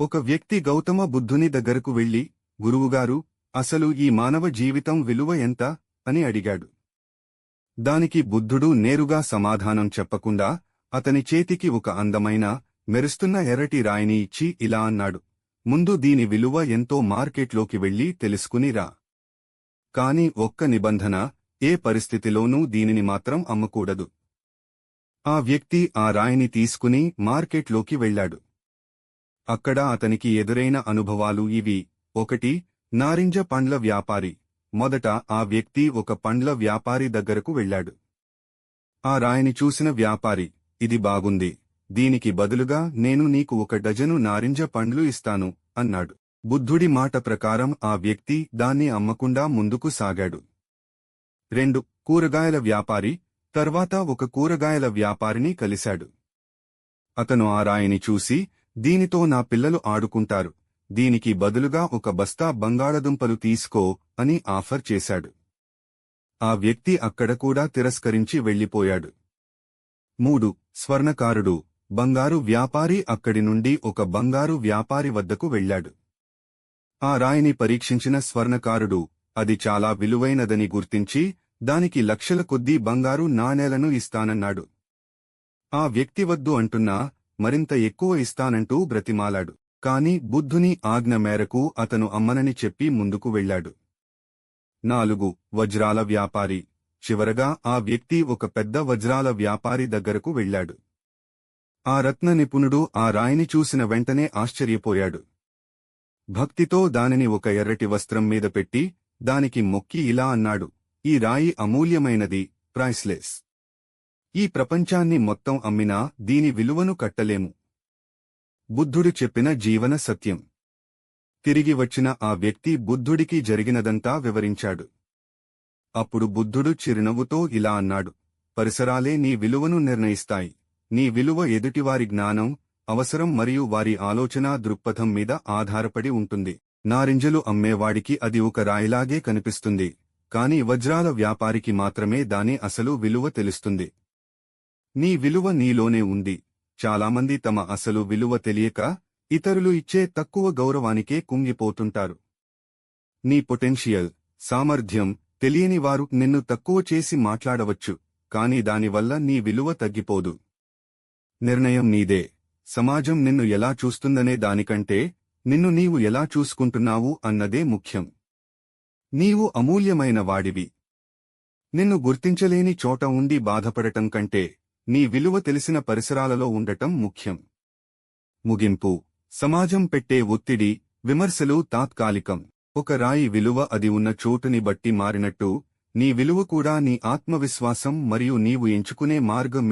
ఒక వ్యక్తి గౌతమ బుద్ధుని దగ్గరకు వెళ్ళి గురువుగారు అసలు ఈ మానవ జీవితం విలువ ఎంత? అని అడిగాడు. దానికి బుద్ధుడు నేరుగా సమాధానం చెప్పకుండా అతని చేతికి ఒక అందమైన మెరుస్తున్న ఎర్రటి రాయిని ఇచ్చి ఇలా అన్నాడు ముందు దీని విలువ ఎంతో మార్కెట్లోకి వెళ్ళి తెలుసుకునిరా కాని ఒక్క నిబంధన ఏ పరిస్థితిలోనూ దీనిని మాత్రం అమ్మకూడదు. ఆ వ్యక్తి ఆ రాయిని తీసుకుని మార్కెట్లోకి వెళ్ళాడు. అక్కడ అతనికి ఎదురైన అనుభవాలు ఇవి. ఒకటి నారింజ పండ్ల వ్యాపారి. మొదట ఆ వ్యక్తి ఒక పండ్ల వ్యాపారి దగ్గరకు వెళ్ళాడు. ఆ రాయిని చూసిన వ్యాపారి ఇది బాగుంది. దీనికి బదులుగా నేను నీకు ఒక డజను నారింజ పండ్లు ఇస్తాను అన్నాడు. బుద్ధుడి మాట ప్రకారం ఆ వ్యక్తి దాన్ని అమ్మకుండా ముందుకు సాగాడు. రెండు కూరగాయల వ్యాపారి. తర్వాత ఒక కూరగాయల వ్యాపారిని కలిశాడు. అతను ఆ రాయిని చూసి దీనితో నా పిల్లలు ఆడుకుంటారు. దీనికి బదులుగా ఒక బస్తా బంగాళదుంపలు తీసుకో అని ఆఫర్ చేశాడు. ఆ వ్యక్తి అక్కడ కూడా తిరస్కరించి వెళ్ళిపోయాడు మూడు. స్వర్ణకారుడు. బంగారు వ్యాపారి అక్కడి నుండి ఒక బంగారు వ్యాపారి వద్దకు వెళ్ళాడు. ఆ రాయిని పరీక్షించిన స్వర్ణకారుడు అది చాలా విలువైనదని గుర్తించి దానికి లక్షల కొద్దీ బంగారు నాణేలను ఇస్తానన్నాడు. ఆ వ్యక్తి వద్దు అంటున్నా మరింత ఎక్కువ ఇస్తానంటూ బ్రతిమాలాడు. కాని బుద్ధుని ఆజ్ఞ మేరకు అతను అమ్మనని చెప్పి ముందుకు వెళ్ళాడు. నాలుగు వజ్రాల వ్యాపారి. చివరగా ఆ వ్యక్తి ఒక పెద్ద వజ్రాల వ్యాపారి దగ్గరకు వెళ్ళాడు. ఆ రత్న నిపుణుడు ఆ రాయిని చూసిన వెంటనే ఆశ్చర్యపోయాడు. భక్తితో దానిని ఒక ఎర్రటి వస్త్రం మీద పెట్టి దానికి మొక్కి ఇలా అన్నాడు ఈ రాయి అమూల్యమైనది ప్రైస్లెస్. ఈ ప్రపంచాన్ని మొత్తం అమ్మినా దీని విలువను కట్టలేము. బుద్ధుడు చెప్పిన జీవన సత్యం. తిరిగి వచ్చిన ఆ వ్యక్తి బుద్ధుడికి జరిగినదంతా వివరించాడు. అప్పుడు బుద్ధుడు చిరునవ్వుతో ఇలా అన్నాడు పరిసరాలే నీ విలువను నిర్ణయిస్తాయి. నీ విలువ ఎదుటివారి జ్ఞానం అవసరం మరియు వారి ఆలోచనా దృక్పథం మీద ఆధారపడి ఉంటుంది. నారింజలు అమ్మేవాడికి అది ఒక రాయిలాగే కనిపిస్తుంది. కాని వజ్రాల వ్యాపారికి మాత్రమే దాని అసలు విలువ తెలుస్తుంది. నీ విలువ నీలోనే ఉంది. చాలామంది తమ అసలు విలువ తెలియక ఇతరులు ఇచ్చే తక్కువ గౌరవానికే కుంగిపోతుంటారు. నీ పొటెన్షియల్ సామర్థ్యం తెలియని వారు నిన్ను తక్కువ చేసి మాట్లాడవచ్చు కాని దానివల్ల నీ విలువ తగ్గిపోదు. నిర్ణయం నీదే. సమాజం నిన్ను ఎలా చూస్తుందనే దానికంటే నిన్ను నీవు ఎలా చూసుకుంటున్నావు అన్నదే ముఖ్యం. నీవు అమూల్యమైన వాడివి. నిన్ను గుర్తించలేని చోట ఉండి బాధపడటం కంటే నీ విలువ తెలిసిన పరిసరాలలో ఉండటం ముఖ్యం. ముగింపు. సమాజం పెట్టే ఒత్తిడి విమర్శలు తాత్కాలికం. ఒక రాయి విలువ అది ఉన్న చోటుని బట్టి మారినట్టు నీ విలువ కూడా నీ ఆత్మవిశ్వాసం మరియు నీవు ఎంచుకునే మార్గం